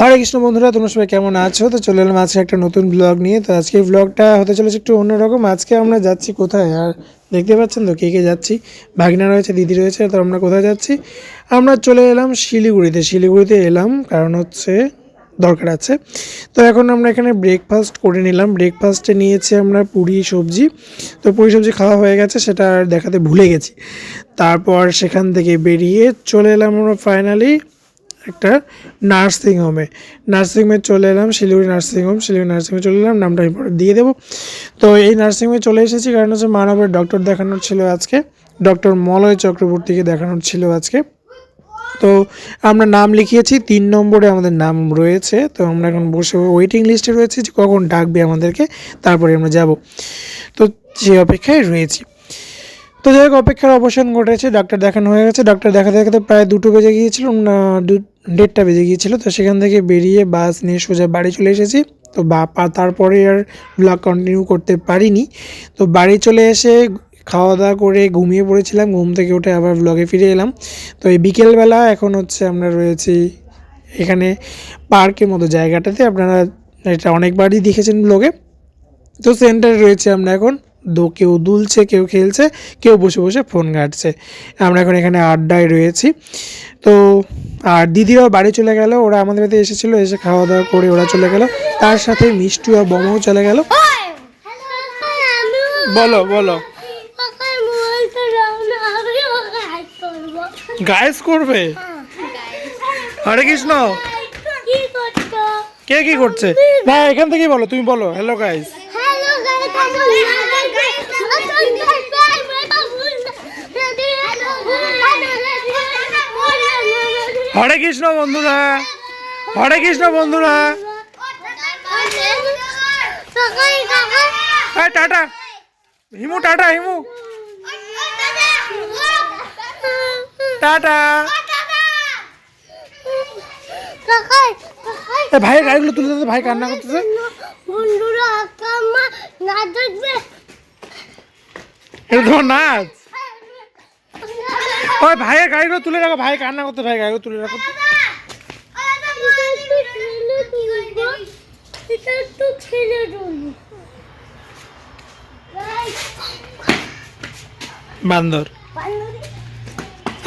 হরে কৃষ্ণ বন্ধুরা, তোমরা সবাই কেমন আছো? তো চলে এলাম আজকে একটা নতুন ব্লগ নিয়ে। তো আজকে ব্লগটা হতে চলেছে একটু অন্যরকম। আজকে আমরা যাচ্ছি কোথায়? আর দেখতে পাচ্ছেন তো কে কে যাচ্ছি? ভাগনা রয়েছে, দিদি রয়েছে, তো আমরা কোথায় যাচ্ছি? আমরা চলে এলাম শিলিগুড়িতে। শিলিগুড়িতে এলাম কারণ হচ্ছে দরকার আছে। তো এখন আমরা এখানে ব্রেকফাস্ট করে নিলাম। ব্রেকফাস্টে নিয়েছি আমরা পুরি, সবজি। তো পুরি, সবজি খাওয়া হয়ে গেছে, সেটা আর দেখাতে ভুলে গেছি। তারপর সেখান থেকে বেরিয়ে চলে এলাম আমরা ফাইনালি একটা নার্সিং হোমে নার্সিং হোমে চলে এলাম, Siliguri nursing home Siliguri nursing হোমে চলে এলাম, নামটা আমি পরে দিয়ে দেবো। তো এই নার্সিং হোমে চলে এসেছি, কারণ হচ্ছে মানবের ডক্টর দেখানোর ছিল আজকে। ডক্টর মলয় চক্রবর্তীকে দেখানোর ছিল আজকে। তো আমরা নাম লিখিয়েছি, তিন নম্বরে আমাদের নাম রয়েছে, তো আমরা এখন বসে ওয়েটিং লিস্টে রয়েছে যে কখন ডাকবে আমাদেরকে, তারপরে আমরা যাব। তো সে অপেক্ষায় রয়েছি। তো যাই হোক, অপেক্ষার অবসান ঘটেছে, ডাক্তার দেখানো হয়ে গেছে, ডাক্তার দেখাতে দেখাতে প্রায় দুটো বেজে গিয়েছিল দেড়টা বেজে গিয়েছিল, তো সেখান থেকে বেরিয়ে বাস নিয়ে সোজা বাড়ি চলে এসেছি। তো বা তারপরে আর ব্লগ কন্টিনিউ করতে পারিনি। তো বাড়ি চলে এসে খাওয়া দাওয়া করে ঘুমিয়ে পড়েছিলাম ঘুম থেকে উঠে আবার ব্লগে ফিরে এলাম। তো এই বিকেলবেলা এখন হচ্ছে আমরা রয়েছি এখানে পার্কের মতো জায়গাটাতে। আপনারা এটা অনেকবারই দেখেছেন ব্লগে তো সেন্টারে রয়েছে আমরা এখন। দো কেউ দুলছে কেউ খেলছে কেউ বসে বসে ফোন ঘাটছে। আমরা এখন এখানে আড্ডায় রয়েছি। তো আর দিদিরাও বাড়ি চলে গেল ওরা আমাদের বাড়িতে এসেছিল এসে খাওয়া দাওয়া করে ওরা চলে গেল। তার সাথে মিষ্টু আর বমাও চলে গেল। বলো বলো। গাইস করবে? হরে কৃষ্ণ। কে কি করছে? না এখান থেকেই বলো, তুমি বলো। হ্যালো গাইস হরে কৃষ্ণ, বন্ধুরা। হরে কৃষ্ণ, বন্ধুরা। Tata. Himu tata, Himu. Tata. এ ভাইয়ের গাড়িগুলো তুলে দিতে ভাই কান্না করতেছে। বন্ধুরা আকামা না দেখবে? এটা তোমার নাচ? ওই ভাইয়ের গাড়িগুলো তুলে রাখো ভাই কান্না করতে ভাই গাড়িগুলো তুলে রাখো। এটা একটু ছেলে বান্দর।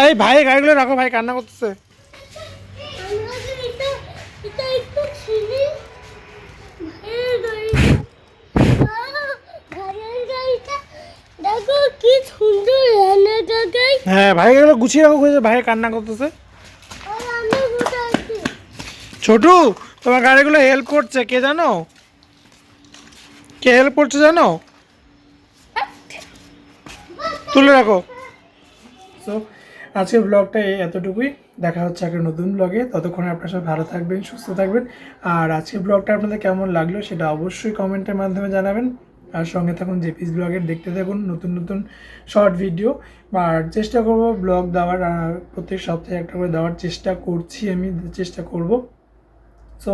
এই ভাইয়ের গাড়িগুলো রাখো ভাই, কান্না করতেছে। হ্যাঁ ভাই গাড়িগুলো গুছিয়ে রাখো ভাই, কান্না করতেছে। ছোটু, তোমার গাড়িগুলো হেল্প করছে, কে জানো? কে হেল্প করছে জানো? তুলে রাখো। সো আজকের ব্লগটা এতটুকুই। দেখা হচ্ছে একটা নতুন ব্লগে ততক্ষণে আপনার সবাই ভালো থাকবেন, সুস্থ থাকবেন। আর আজকের ব্লগটা আপনাদের কেমন লাগল সেটা অবশ্যই কমেন্টের মাধ্যমে জানাবেন। আর সঙ্গে থাকুন জেপিস ব্লগের দেখতে থাকুন নতুন নতুন শর্ট ভিডিও আর চেষ্টা করব ব্লগ দেওয়ার। প্রত্যেক সপ্তাহে একটা করে দেওয়ার চেষ্টা করছি আমি, চেষ্টা করব। সো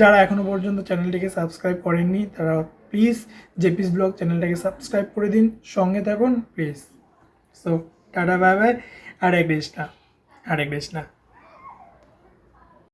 যারা এখনও পর্যন্ত চ্যানেলটিকে সাবস্ক্রাইব করেননি, তারা প্লিজ জেপিস ব্লগ চ্যানেলটাকে সাবস্ক্রাইব করে দিন। সঙ্গে থাকুন please so tata bye bye Hare Krishna Hare Krishna